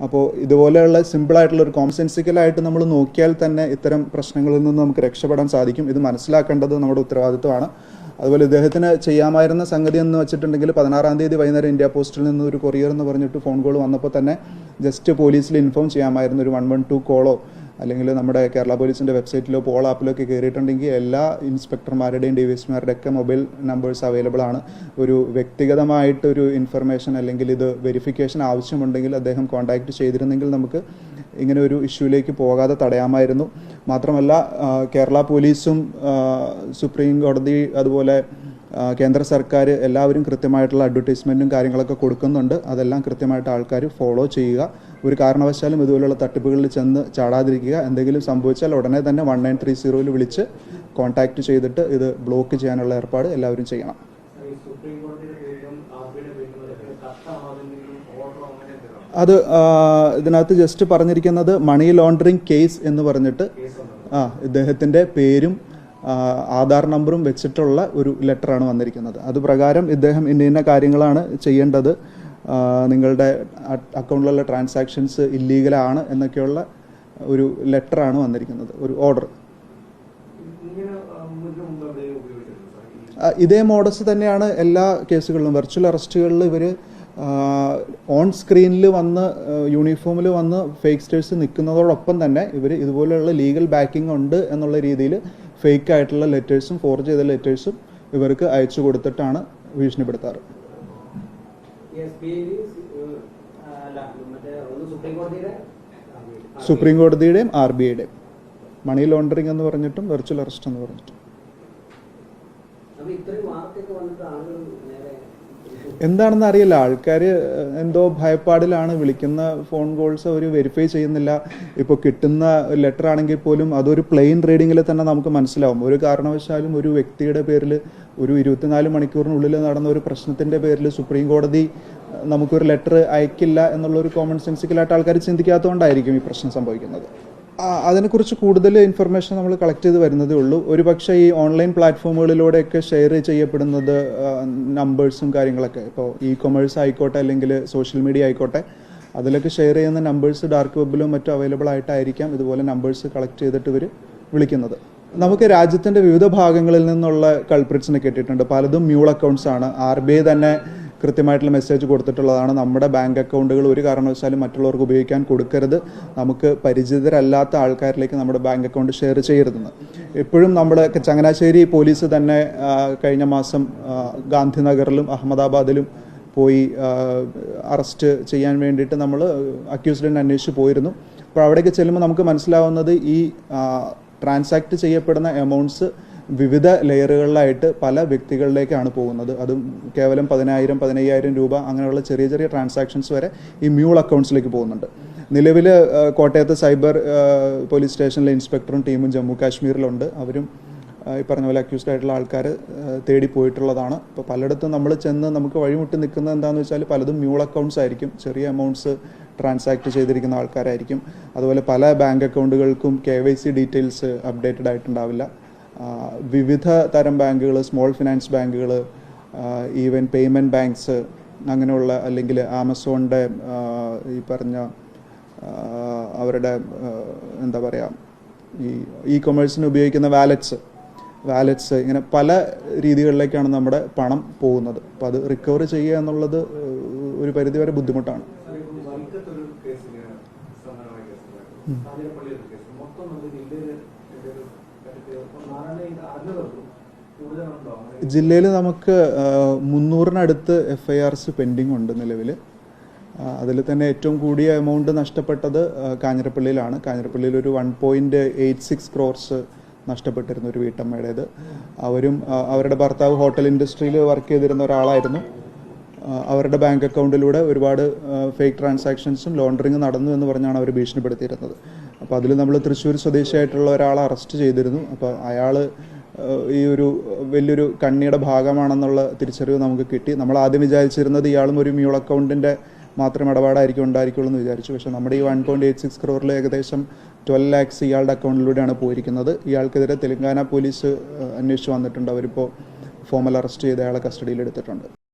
അപ്പോൾ ഇതുപോലെയുള്ള സിമ്പിളായിട്ടുള്ള ഒരു കോംസെൻസിക്കലായിട്ട് നമ്മൾ നോക്കിയാൽ തന്നെ ഇത്തരം പ്രശ്നങ്ങളിൽ നിന്ന് നമുക്ക് രക്ഷപ്പെടാൻ സാധിക്കും. ഇത് മനസ്സിലാക്കേണ്ടത് നമ്മുടെ ഉത്തരവാദിത്വമാണ്. അതുപോലെ ഇദ്ദേഹത്തിന് ചെയ്യാമായിരുന്ന സംഗതി എന്ന് വെച്ചിട്ടുണ്ടെങ്കിൽ പതിനാറാം തീയതി വൈകുന്നേരം ഇന്ത്യ പോസ്റ്റിൽ നിന്ന് ഒരു കൊറിയർ എന്ന് പറഞ്ഞിട്ട് ഫോൺ കോൾ വന്നപ്പോൾ തന്നെ ജസ്റ്റ് പോലീസിൽ ഇൻഫോം ചെയ്യാമായിരുന്നു ഒരു വൺ വൺ ടു കോളോ അല്ലെങ്കിൽ നമ്മുടെ കേരള പോലീസിന്റെ വെബ്സൈറ്റിലോ പോൾ ആപ്പിലോ ഒക്കെ കയറിയിട്ടുണ്ടെങ്കിൽ എല്ലാ ഇൻസ്പെക്ടർമാരുടെയും ഡി ഒക്കെ മൊബൈൽ നമ്പേഴ്സ് അവൈലബിൾ ആണ്. ഒരു വ്യക്തിഗതമായിട്ടൊരു ഇൻഫർമേഷൻ അല്ലെങ്കിൽ ഇത് വെരിഫിക്കേഷൻ ആവശ്യമുണ്ടെങ്കിൽ അദ്ദേഹം കോൺടാക്റ്റ് ചെയ്തിരുന്നെങ്കിൽ നമുക്ക് ഇങ്ങനെ ഒരു ഇഷ്യൂലേക്ക് പോകാതെ തടയാമായിരുന്നു. മാത്രമല്ല കേരള പോലീസും സുപ്രീം കോടതി അതുപോലെ കേന്ദ്ര സർക്കാർ എല്ലാവരും കൃത്യമായിട്ടുള്ള അഡ്വർടൈസ്മെന്റും കാര്യങ്ങളൊക്കെ കൊടുക്കുന്നുണ്ട്. അതെല്ലാം കൃത്യമായിട്ട് ആൾക്കാർ ഫോളോ ചെയ്യുക. ഒരു കാരണവശാലും ഇതുപോലുള്ള തട്ടിപ്പുകളിൽ ചെന്ന് ചാടാതിരിക്കുക. എന്തെങ്കിലും സംഭവിച്ചാൽ ഉടനെ തന്നെ വൺ നയൻ ത്രീ സീറോയിൽ വിളിച്ച് കോൺടാക്റ്റ് ചെയ്തിട്ട് ഇത് ബ്ലോക്ക് ചെയ്യാനുള്ള ഏർപ്പാട് എല്ലാവരും ചെയ്യണം. അത് ഇതിനകത്ത് ജസ്റ്റ് പറഞ്ഞിരിക്കുന്നത് മണി ലോണ്ടറിങ് കേസ് എന്ന് പറഞ്ഞിട്ട് ആ ഇദ്ദേഹത്തിന്റെ പേരും ആധാർ നമ്പറും വെച്ചിട്ടുള്ള ഒരു ലെറ്ററാണ് വന്നിരിക്കുന്നത്. അത് പ്രകാരം ഇദ്ദേഹം ഇന്ന ഇന്ന കാര്യങ്ങളാണ് ചെയ്യേണ്ടത്. നിങ്ങളുടെ അക്കൗണ്ടിലുള്ള ട്രാൻസാക്ഷൻസ് ഇല്ലീഗലാണ് എന്നൊക്കെയുള്ള ഒരു ലെറ്ററാണ് വന്നിരിക്കുന്നത് ഒരു ഓർഡർ. ഇതേ മോഡസ് തന്നെയാണ് എല്ലാ കേസുകളിലും. വെർച്വൽ അറസ്റ്റുകളിൽ ഇവർ ഓൺ സ്ക്രീനിൽ വന്ന് യൂണിഫോമിൽ വന്ന് ഫേക്ക് സ്റ്റേഴ്സ് നിൽക്കുന്നതോടൊപ്പം തന്നെ ഇവർ ഇതുപോലെയുള്ള ലീഗൽ ബാക്കിംഗ് ഉണ്ട് എന്നുള്ള രീതിയിൽ ഫേക്ക് ആയിട്ടുള്ള ലെറ്റേഴ്സും ഫോർജ് ചെയ്ത ലെറ്റേഴ്സും ഇവർക്ക് അയച്ചു കൊടുത്തിട്ടാണ് ഭീഷണിപ്പെടുത്താറ്. സുപ്രീം കോടതിയുടെ സുപ്രീം കോടതിയുടെയും ആർ ബി ഐയുടെയും. മണി ലോണ്ടറിംഗ് എന്ന് പറഞ്ഞിട്ടും വെർച്വൽ അറസ്റ്റ് എന്ന് പറഞ്ഞിട്ടും. അപ്പൊ ഇത്രയും വാർത്തയൊക്കെ വന്നിട്ട് ആളുകൾ എന്താണെന്ന് അറിയില്ല. ആൾക്കാർ എന്തോ ഭയപ്പാടിലാണ്. വിളിക്കുന്ന ഫോൺ കോൾസ് അവർ വെരിഫൈ ചെയ്യുന്നില്ല. ഇപ്പോൾ കിട്ടുന്ന ലെറ്റർ ആണെങ്കിൽ പോലും അതൊരു പ്ലെയിൻ റീഡിങ്ങിൽ തന്നെ നമുക്ക് മനസ്സിലാവും. ഒരു കാരണവശാലും ഒരു വ്യക്തിയുടെ പേരിൽ ഒരു ഇരുപത്തിനാല് മണിക്കൂറിനുള്ളിൽ നടന്ന ഒരു പ്രശ്നത്തിന്റെ പേരിൽ സുപ്രീം കോടതി നമുക്കൊരു ലെറ്റർ അയക്കില്ല എന്നുള്ള ഒരു കോമൺ സെൻസിക്കലായിട്ട് ആൾക്കാർ ചിന്തിക്കാത്തതുകൊണ്ടായിരിക്കും ഈ പ്രശ്നം സംഭവിക്കുന്നത്. അതിനെക്കുറിച്ച് കൂടുതൽ ഇൻഫർമേഷൻ നമ്മൾ കളക്ട് ചെയ്ത് വരുന്നതേ ഉള്ളൂ. ഒരുപക്ഷെ ഈ ഓൺലൈൻ പ്ലാറ്റ്ഫോമുകളിലൂടെയൊക്കെ ഷെയർ ചെയ്യപ്പെടുന്നത് നമ്പേഴ്സും കാര്യങ്ങളൊക്കെ. ഇപ്പോൾ ഇ കൊമേഴ്സ് ആയിക്കോട്ടെ അല്ലെങ്കിൽ സോഷ്യൽ മീഡിയ ആയിക്കോട്ടെ അതിലൊക്കെ ഷെയർ ചെയ്യുന്ന നമ്പേഴ്സ് ഡാർക്ക് വെബിലും മറ്റും അവൈലബിൾ ആയിട്ടായിരിക്കാം ഇതുപോലെ നമ്പേഴ്സ് കളക്ട് ചെയ്തിട്ട് ഇവർ വിളിക്കുന്നത്. നമുക്ക് രാജ്യത്തിന്റെ വിവിധ ഭാഗങ്ങളിൽ നിന്നുള്ള കൾപ്രിറ്റ്സിനെ കിട്ടിയിട്ടുണ്ട് പലതും മ്യൂൾ അക്കൗണ്ട്സ് ആണ്. ആർ ബി ഐ തന്നെ കൃത്യമായിട്ടുള്ള മെസ്സേജ് കൊടുത്തിട്ടുള്ളതാണ്. നമ്മുടെ ബാങ്ക് അക്കൗണ്ടുകൾ ഒരു കാരണവശാലും മറ്റുള്ളവർക്ക് ഉപയോഗിക്കാൻ കൊടുക്കരുത്. നമുക്ക് പരിചിതരല്ലാത്ത ആൾക്കാരിലേക്ക് നമ്മുടെ ബാങ്ക് അക്കൗണ്ട് ഷെയർ ചെയ്യരുതെന്ന്. എപ്പോഴും നമ്മുടെ ചങ്ങനാശ്ശേരി പോലീസ് തന്നെ കഴിഞ്ഞ മാസം ഗാന്ധിനഗറിലും അഹമ്മദാബാദിലും പോയി അറസ്റ്റ് ചെയ്യാൻ വേണ്ടിയിട്ട് നമ്മൾ അക്യൂസ്ഡിനെ അന്വേഷിച്ച് പോയിരുന്നു. അപ്പോൾ അവിടേക്ക് ചെല്ലുമ്പോൾ നമുക്ക് മനസ്സിലാവുന്നത് ഈ ട്രാൻസാക്ട് ചെയ്യപ്പെടുന്ന എമൗണ്ട്സ് വിവിധ ലെയറുകളിലായിട്ട് പല വ്യക്തികളിലേക്കാണ് പോകുന്നത്. അതും കേവലം പതിനായിരം പതിനയ്യായിരം രൂപ അങ്ങനെയുള്ള ചെറിയ ചെറിയ ട്രാൻസാക്ഷൻസ് വരെ ഈ മ്യൂൾ അക്കൗണ്ട്സിലേക്ക് പോകുന്നുണ്ട്. നിലവിൽ കോട്ടയത്ത് സൈബർ പോലീസ് സ്റ്റേഷനിലെ ഇൻസ്പെക്ടറും ടീമും ജമ്മു കാശ്മീരിലുണ്ട് അവരും ഈ പറഞ്ഞ പോലെ അക്യൂസ്ഡ് ആയിട്ടുള്ള ആൾക്കാർ തേടി പോയിട്ടുള്ളതാണ്. അപ്പോൾ പലയിടത്തും നമ്മൾ ചെന്ന് നമുക്ക് വഴിമുട്ടി നിൽക്കുന്നത് എന്താണെന്ന് വെച്ചാൽ പലതും മ്യൂൾ അക്കൗണ്ട്സ് ആയിരിക്കും. ചെറിയ എമൗണ്ട്സ് ട്രാൻസാക്ട് ചെയ്തിരിക്കുന്ന ആൾക്കാരായിരിക്കും. അതുപോലെ പല bank അക്കൗണ്ടുകൾക്കും K Y C details updated ആയിട്ടുണ്ടാവില്ല. വിവിധ തരം ബാങ്കുകൾ സ്മോൾ ഫിനാൻസ് ബാങ്കുകൾ ഈവൻ പേയ്മെന്റ് ബാങ്ക്സ് അങ്ങനെയുള്ള അല്ലെങ്കിൽ ആമസോണിന്റെ ഈ പറഞ്ഞ അവരുടെ എന്താ പറയുക ഈ ഇ കൊമേഴ്സിന് ഉപയോഗിക്കുന്ന വാലറ്റ്സ് വാലറ്റ്സ് ഇങ്ങനെ പല രീതികളിലേക്കാണ് നമ്മുടെ പണം പോകുന്നത്. അപ്പോൾ അത് റിക്കവർ ചെയ്യുക എന്നുള്ളത് ഒരു പരിധിവരെ ബുദ്ധിമുട്ടാണ്. സമാനമായ കേസ്. മൊത്തം ജില്ലയിൽ ജില്ലയിൽ നമുക്ക് മുന്നൂറിനടുത്ത് എഫ് ഐ ആർസ് പെൻഡിങ് ഉണ്ട് നിലവിൽ അതിൽ തന്നെ ഏറ്റവും കൂടിയ എമൗണ്ട് നഷ്ടപ്പെട്ടത് കാഞ്ഞിരപ്പള്ളിയിലാണ്. കാഞ്ഞിരപ്പള്ളിയിൽ ഒരു one point eight six crores നഷ്ടപ്പെട്ടിരുന്നു ഒരു വീട്ടമ്മയുടേത്. അവരും അവരുടെ ഭർത്താവ് ഹോട്ടൽ ഇൻഡസ്ട്രിയിൽ വർക്ക് ചെയ്തിരുന്ന ഒരാളായിരുന്നു. അവരുടെ ബാങ്ക് അക്കൗണ്ടിലൂടെ ഒരുപാട് ഫേക്ക് ട്രാൻസാക്ഷൻസും ലോണ്ടറിങ് നടന്നു എന്ന് പറഞ്ഞാണ് അവർ ഭീഷണിപ്പെടുത്തിയിരുന്നത്. അപ്പോൾ അതിൽ നമ്മൾ തൃശ്ശൂർ സ്വദേശിയായിട്ടുള്ള ഒരാളെ അറസ്റ്റ് ചെയ്തിരുന്നു. അപ്പോൾ അയാൾ ഈ ഒരു വലിയൊരു കണ്ണിയുടെ ഭാഗമാണെന്നുള്ള തിരിച്ചറിവ് നമുക്ക് കിട്ടി. നമ്മൾ ആദ്യം വിചാരിച്ചിരുന്നത് ഇയാളും ഒരു മ്യൂൾ അക്കൗണ്ടിന്റെ മാത്രം ഇടപാടായിരിക്കും ഉണ്ടായിരിക്കുള്ളൂ എന്ന് വിചാരിച്ചു. പക്ഷേ നമ്മുടെ ഈ വൺ പോയിന്റ് എയ്റ്റ് സിക്സ് ക്രോറിൽ ഏകദേശം ട്വൽവ് ലാക്സ് ഇയാളുടെ അക്കൗണ്ടിലൂടെയാണ് പോയിരിക്കുന്നത്. ഇയാൾക്കെതിരെ തെലങ്കാന പോലീസ് അന്വേഷിച്ച് വന്നിട്ടുണ്ട്. അവരിപ്പോൾ ഫോമൽ അറസ്റ്റ് ചെയ്ത് അയാളെ കസ്റ്റഡിയിൽ എടുത്തിട്ടുണ്ട്